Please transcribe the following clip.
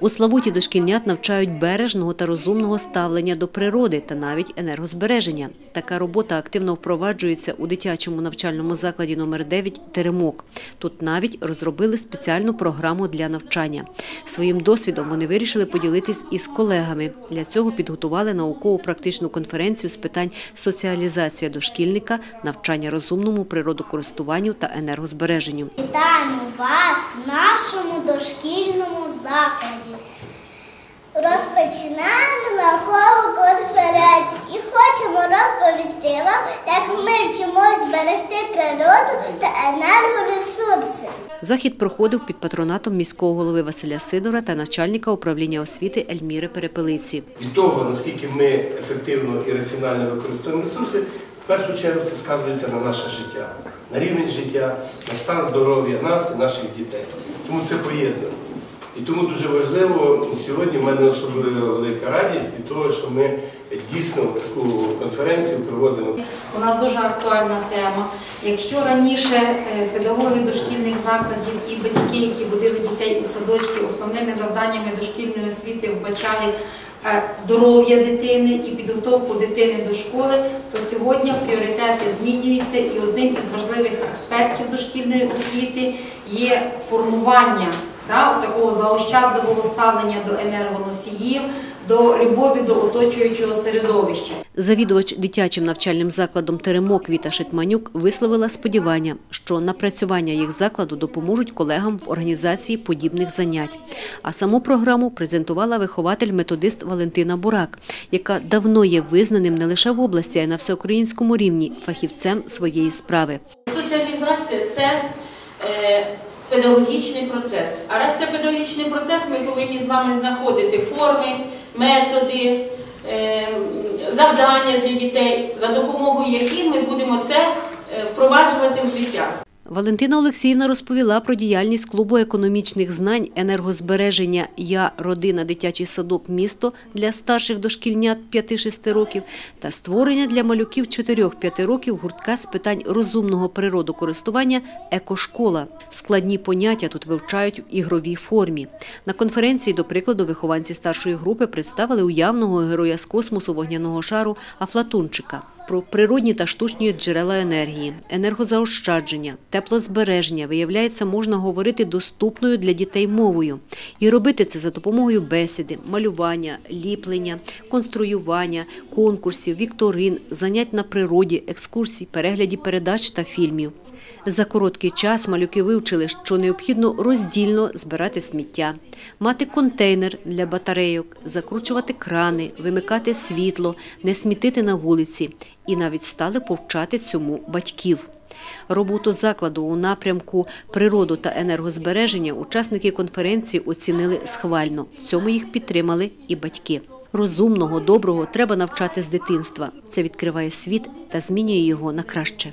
У Славуті дошкільнят навчають бережного та розумного ставлення до природи та навіть енергозбереження. Така робота активно впроваджується у дитячому навчальному закладі номер 9 «Теремок». Тут навіть розробили спеціальну програму для навчання. Своїм досвідом вони вирішили поділитись із колегами. Для цього підготували науково-практичну конференцію з питань соціалізація дошкільника, навчання розумному природокористуванню та енергозбереженню. Вітаємо вас в нашому дошкільному закладі. Розпочинаємо наукову конференцію і хочемо розповісти вам, як ми вчимось зберегти природу та енергоресурси. Захід проходив під патронатом міського голови Василя Сидора та начальника управління освіти Ельміри Перепелиці. від того, наскільки ми ефективно і раціонально використовуємо ресурси, в першу чергу це сказується на наше життя, на рівень життя, на стан здоров'я нас і наших дітей. Тому це поєднано. І тому дуже важливо сьогодні в мене особливо велика радість від того, що ми дійсно таку конференцію проводимо. У нас дуже актуальна тема. Якщо раніше е, педагоги дошкільних закладів і батьки, які водили дітей у садочки, основними завданнями дошкільної освіти вбачали е, здоров'я дитини і підготовку дитини до школи, то сьогодні пріоритети змінюються, і одним із важливих аспектів дошкільної освіти є формування да, такого заощадливого ставлення до енергоносіїв, до любові до оточуючого середовища. Завідувач дитячим навчальним закладом Теремок Віта Шитманюк висловила сподівання, що напрацювання їх закладу допоможуть колегам в організації подібних занять. А саму програму презентувала вихователь-методист Валентина Бурак, яка давно є визнаним не лише в області, а й на всеукраїнському рівні фахівцем своєї справи. Соціалізація це е, педагогічний процес. А раз це педагогічний процес, ми повинні з вами знаходити форми, методи, е, завдання для дітей, за допомогою яких ми будемо це е, впроваджувати в життя. Валентина Олексіївна розповіла про діяльність клубу економічних знань, енергозбереження Я родина, дитячий садок, місто для старших дошкільнят 5-6 років та створення для малюків 4-5 років гуртка з питань розумного природокористування Екошкола. Складні поняття тут вивчають в ігровій формі. На конференції, до прикладу, вихованці старшої групи представили уявного героя з космосу вогняного шару Афлатунчика про природні та штучні джерела енергії, енергозаощадження, теплозбереження, виявляється, можна говорити доступною для дітей мовою. І робити це за допомогою бесіди, малювання, ліплення, конструювання, конкурсів, вікторин, занять на природі, екскурсій, переглядів передач та фільмів. За короткий час малюки вивчили, що необхідно роздільно збирати сміття, мати контейнер для батарейок, закручувати крани, вимикати світло, не смітити на вулиці. І навіть стали повчати цьому батьків. Роботу закладу у напрямку природу та енергозбереження учасники конференції оцінили схвально. В цьому їх підтримали і батьки. Розумного, доброго треба навчати з дитинства. Це відкриває світ та змінює його на краще.